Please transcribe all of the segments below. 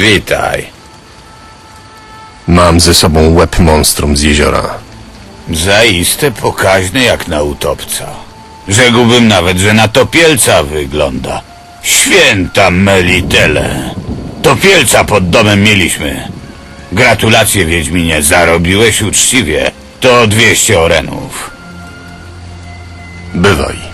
Witaj. Mam ze sobą łeb monstrum z jeziora. Zaiste pokaźny jak na utopca. Rzekłbym nawet, że na topielca wygląda. Święta Melitele. Topielca pod domem mieliśmy. Gratulacje, Wiedźminie, zarobiłeś uczciwie. To 200 orenów. Bywaj.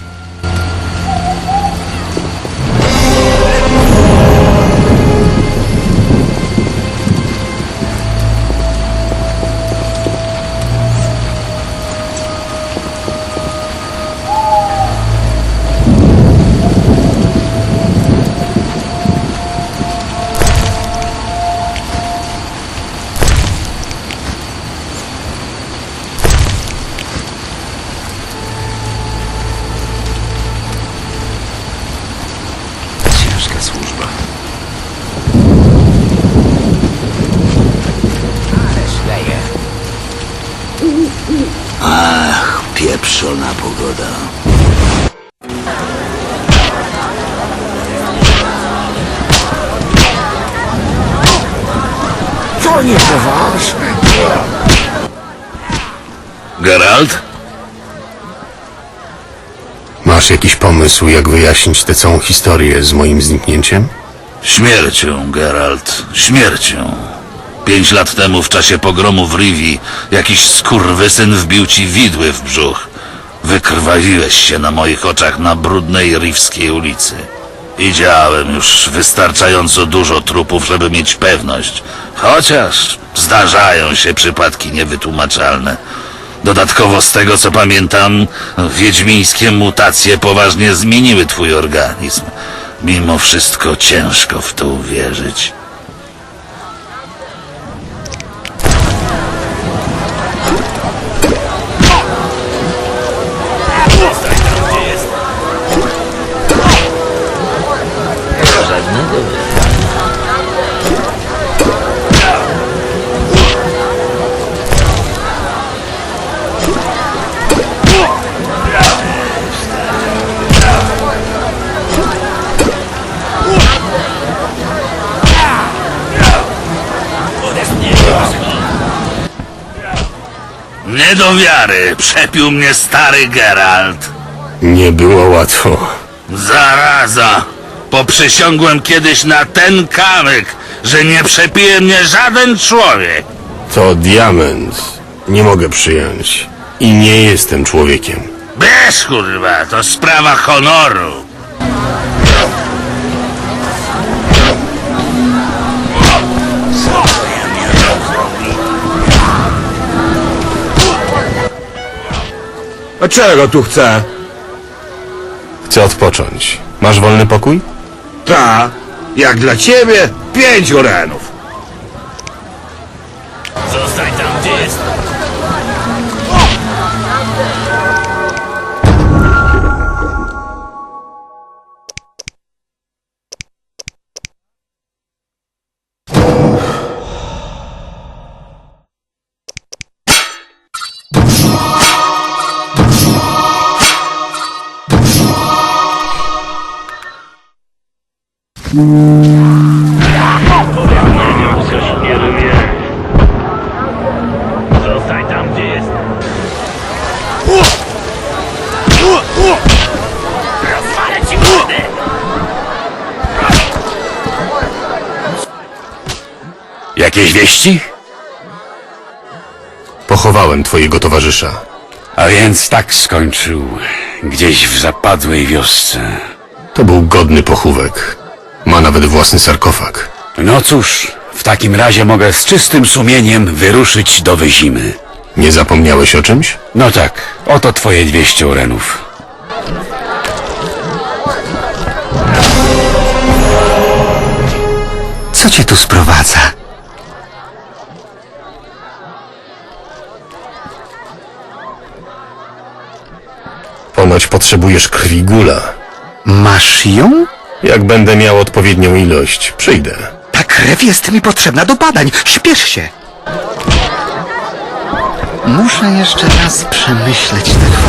Pieprzona pogoda. To niepoważne. Geralt? Masz jakiś pomysł, jak wyjaśnić tę całą historię z moim zniknięciem? Śmiercią, Geralt, śmiercią. Pięć lat temu w czasie pogromu w Rivi jakiś skurwysyn wbił ci widły w brzuch. Wykrwawiłeś się na moich oczach na brudnej riwskiej ulicy. Widziałem już wystarczająco dużo trupów, żeby mieć pewność. Chociaż zdarzają się przypadki niewytłumaczalne. Dodatkowo z tego co pamiętam, wiedźmińskie mutacje poważnie zmieniły twój organizm. Mimo wszystko ciężko w to uwierzyć. Nie do wiary, przepił mnie stary Geralt. Nie było łatwo. Zaraza! Poprzysiągłem kiedyś na ten kamyk, że nie przepije mnie żaden człowiek. To diament. Nie mogę przyjąć. I nie jestem człowiekiem. Wiesz, kurwa, to sprawa honoru. A czego tu chce? Chcę odpocząć. Masz wolny pokój? Ta, jak dla ciebie, pięć orenów. Zostań tam, gdzie jest. Rozwalę ci mordę! Jakieś wieści? Pochowałem twojego towarzysza. A więc tak skończył. Gdzieś w zapadłej wiosce. To był godny pochówek. Ma nawet własny sarkofag. No cóż, w takim razie mogę z czystym sumieniem wyruszyć do Wyzimy. Nie zapomniałeś o czymś? No tak, oto twoje 200 orenów. Co cię tu sprowadza? Ponoć potrzebujesz krwi gula. Masz ją? Jak będę miał odpowiednią ilość, przyjdę. Ta krew jest mi potrzebna do badań. Śpiesz się. Muszę jeszcze raz przemyśleć tę chorobę.